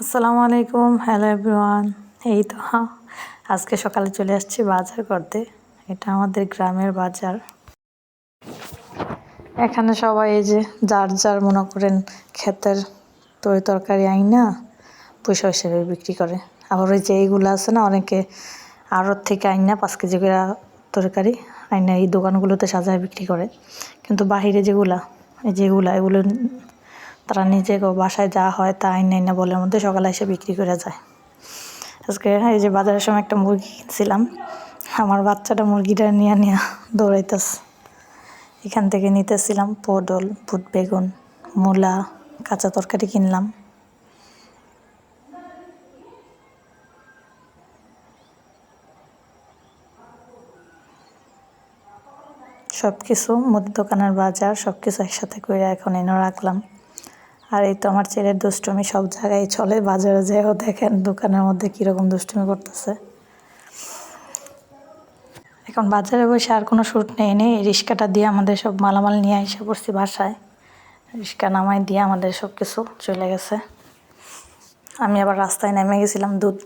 আসসালামু আলাইকুম hello everyone. এই তো হ্যাঁ, আজকে সকালে চলে আসছি বাজার করতে। এটা আমাদের গ্রামের বাজার। এখানে সবাই এই যে যার যার মনে করেন ক্ষেতের তরি তরকারি আইনা পয়সা হিসেবে বিক্রি করে। আবার ওই যে এইগুলো আছে না অনেকে আড়ত থেকে আইনা পাঁচ কেজি করে তরকারি আইনা এই দোকানগুলোতে সাজায় বিক্রি করে। কিন্তু বাহিরে যেগুলা এই যেগুলা এগুলো তারা নিজে বাসায় যা হয় তা আইন আইনা বলের মধ্যে সকালে এসে বিক্রি করে যায়। আজকে এই যে বাজারের সময় একটা মুরগি কিনছিলাম, আমার বাচ্চাটা মুরগিটা নিয়ে নিয়ে দৌড়াইতেছে। এখান থেকে নিতেছিলাম পটল ফুট বেগুন, মূলা, কাঁচা তরকারি কিনলাম। সব কিছু মুদি দোকানের বাজার সব কিছু একসাথে করে এখন এনে রাখলাম। আর এই তো আমার ছেলের দুষ্টুমি সব জায়গায় চলে, বাজারে যেও দেখেন দোকানের মধ্যে কীরকম দুষ্টুমি করতেছে। এখন বাজারে বসে আর কোনো শ্যুট নেই নেই রিক্সাটা দিয়ে আমাদের সব মালামাল নিয়ে এসে পড়ছি বাসায়। রিক্সা নামাই দিয়ে আমাদের সব কিছু চলে গেছে। আমি আবার রাস্তায় নেমে গেছিলাম দুধ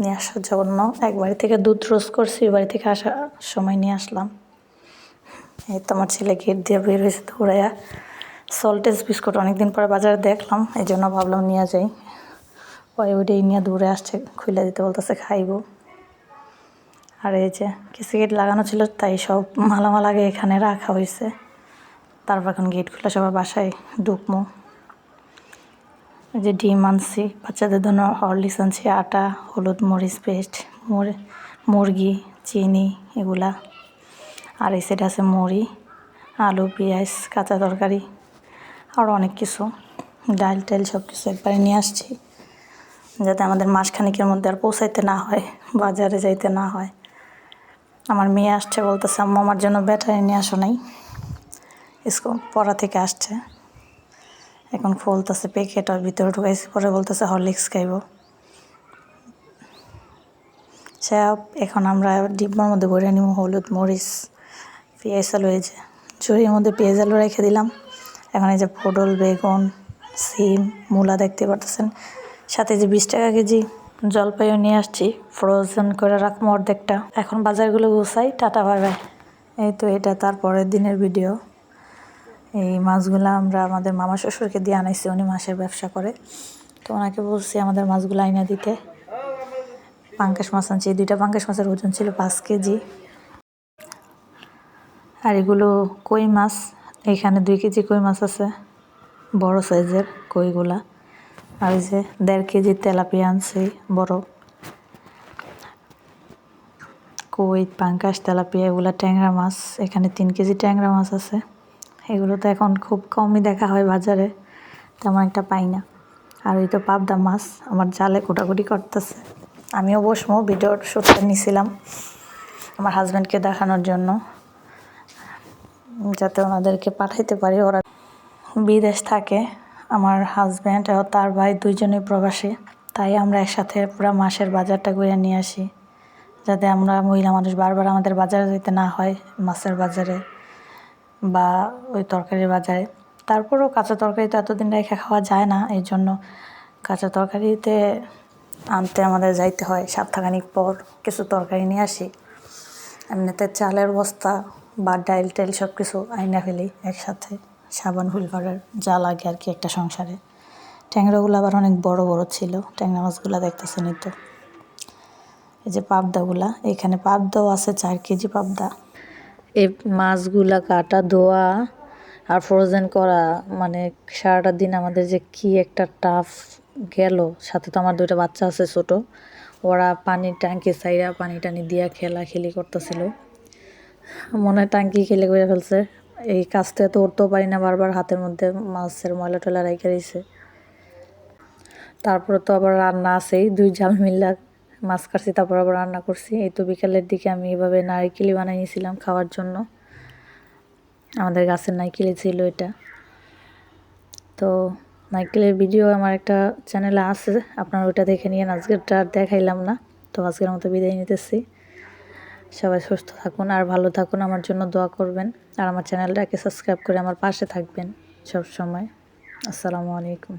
নিয়ে আসার জন্য। এক বাড়ি থেকে দুধ রোজ করছি বাড়ি থেকে আসার সময় নিয়ে আসলাম। এই তো আমার ছেলে গেট দিয়ে বের হয়েছে দৌড়াইয়া। সল্টেজ বিস্কুট অনেকদিন পরে বাজারে দেখলাম, এই জন্য ভাবলাম নিয়ে যাই। পরে ওইটাই নিয়ে দূরে আসছে খুলে দিতে বলতেছে খাইব। আর এই যে কিছু গেট লাগানো ছিল, তাই সব মালামাল আগে এখানে রাখা হয়েছে তারপর এখন গেট খুলে সবার বাসায় ঢুকমো। যে ডিম আনছি, বাচ্চাদের জন্য হরলিক্স আনছি, আটা, হলুদ মরিচ পেস্ট মুরগি, চিনি, এগুলা। আর এই সাইডে আছে মুড়ি, আলু, পেঁয়াজ, কাঁচা তরকারি। আরও অনেক কিছু, ডাল টাইল সব কিছু একবারে নিয়ে আসছি, যাতে আমাদের মাসখানিকের মধ্যে আর পৌঁছাইতে না হয়, বাজারে যাইতে না হয়। আমার মেয়ে আসছে বলতেছে, আম্মু, আমার জন্য ব্যাটারি নিয়ে আসো নাই। স্কুল পড়া থেকে আসছে। এখন খুলতেছে প্যাকেট আর ভিতরে ঢুকাইছে, পরে বলতেছে হরলিক্স খাইব। সে এখন আমরা ডিব্বার মধ্যে ভরে নিব হলুদ মরিচ, পেঁয়াজ আলু এই যে, ঝুড়ির মধ্যে পেঁয়াজ আলু রেখে দিলাম। এখন যে পটল, বেগুন, সিম, মূলা দেখতে পারতেছেন। সাথে যে বিশ টাকা কেজি জলপাইও নিয়ে আসছি। ফ্রোজেন করে রাখব অর্ধেকটা। এখন বাজারগুলো গুছাই। টাটা, বাই এই তো এটা তারপরের দিনের ভিডিও এই মাছগুলো আমরা আমাদের মামা শ্বশুরকে দিয়ে আনাইছি। উনি মাছের ব্যবসা করে। তো ওনাকে বলছি আমাদের মাছগুলো আইনা দিতে। পাঙ্কাশ মাছ আনছি। এই দুইটা পাঙ্কাশ মাছের ওজন ছিল পাঁচ কেজি। আর এগুলো কই মাছ? এখানে দুই কেজি কই মাছ আছে? বড় সাইজের কইগুলা। আর যে দেড় কেজি তেলাপিয়া আনছি, বড়। কই, পাঙ্কাশ তেলাপিয়া, এগুলো ট্যাংরা মাছ। এখানে তিন কেজি ট্যাংরা মাছ আছে। এগুলো তো এখন খুব কমই দেখা হয় বাজারে, তেমন একটা পাই না। আর ওই তো পাবদা মাছ, আমার জালে কোটাকুটি করতেছে। আমিও বসবো ভিডিওর শ্যুটটা নিছিলাম আমার হাজব্যান্ডকে দেখানোর জন্য। যাতে ওনাদেরকে পাঠাইতে পারি। ওরা বিদেশ থাকে, আমার হাজব্যান্ড ও তার ভাই দুইজনেই প্রবাসী। তাই আমরা একসাথে পুরো মাসের বাজারটা করে নিয়ে আসি, যাতে আমরা মহিলা মানুষ বারবার আমাদের বাজারে যেতে না হয়, মাছের বাজারে বা ওই তরকারির বাজারে। তারপরেও কাঁচা তরকারি তো এতদিন রেখে খাওয়া যায় না, এই জন্য কাঁচা তরকারিতে আনতে আমাদের যাইতে হয়। সপ্তাহখানিক পর কিছু তরকারি নিয়ে আসি। এমনিতে চালের বস্তা বা ডাইল টাইল সব কিছু আইনা ফেলি একসাথে সাবান হুলভারের যা লাগে আর কি একটা সংসারে। ট্যাংরাগুলো আবার অনেক বড় বড় ছিল, ট্যাংরা মাছগুলো দেখতেছেন তো। এই যে পাবদাগুলা, এখানে পাবদাও আছে চার কেজি পাবদা। এই মাছগুলা কাটা, ধোয়া আর ফ্রোজেন করা মানে সারাটা দিন আমাদের যে কি একটা টাফ গেল। সাথে তো আমার দুইটা বাচ্চা আছে ছোট। ওরা পানির ট্যাঙ্কি সাইরা পানি টানি দিয়া খেলা খেলি করতেছিল। মনে টাঙ্কি খেলে করে ফেলছে। এই কাজটা তো উঠতেও পারি না বারবার হাতের মধ্যে মাছের ময়লা টয়লা রেখে দিয়েছে। তারপরে তো আবার রান্না আছেই, দুই জাল মিল্লা মাছ কাটছি, তারপর আবার রান্না করছি। এই তো বিকালের দিকে আমি এভাবে নারিকেলি বানিয়ে নিয়েছিলাম খাওয়ার জন্য। আমাদের গাছের নাইকেলি ছিল এটা। তো নাইকেলের ভিডিও আমার একটা চ্যানেলে আছে, আপনারা ওইটা দেখে নিয়ে আজকেরটা দেখাইলাম না, তো আজকের মতো বিদায় নিতেছি। সবাই সুস্থ থাকুন আর ভালো থাকুন, আমার জন্য দোয়া করবেন। আর আমার চ্যানেলটাকে সাবস্ক্রাইব করে আমার পাশে থাকবেন সব সময় আসসালামু আলাইকুম।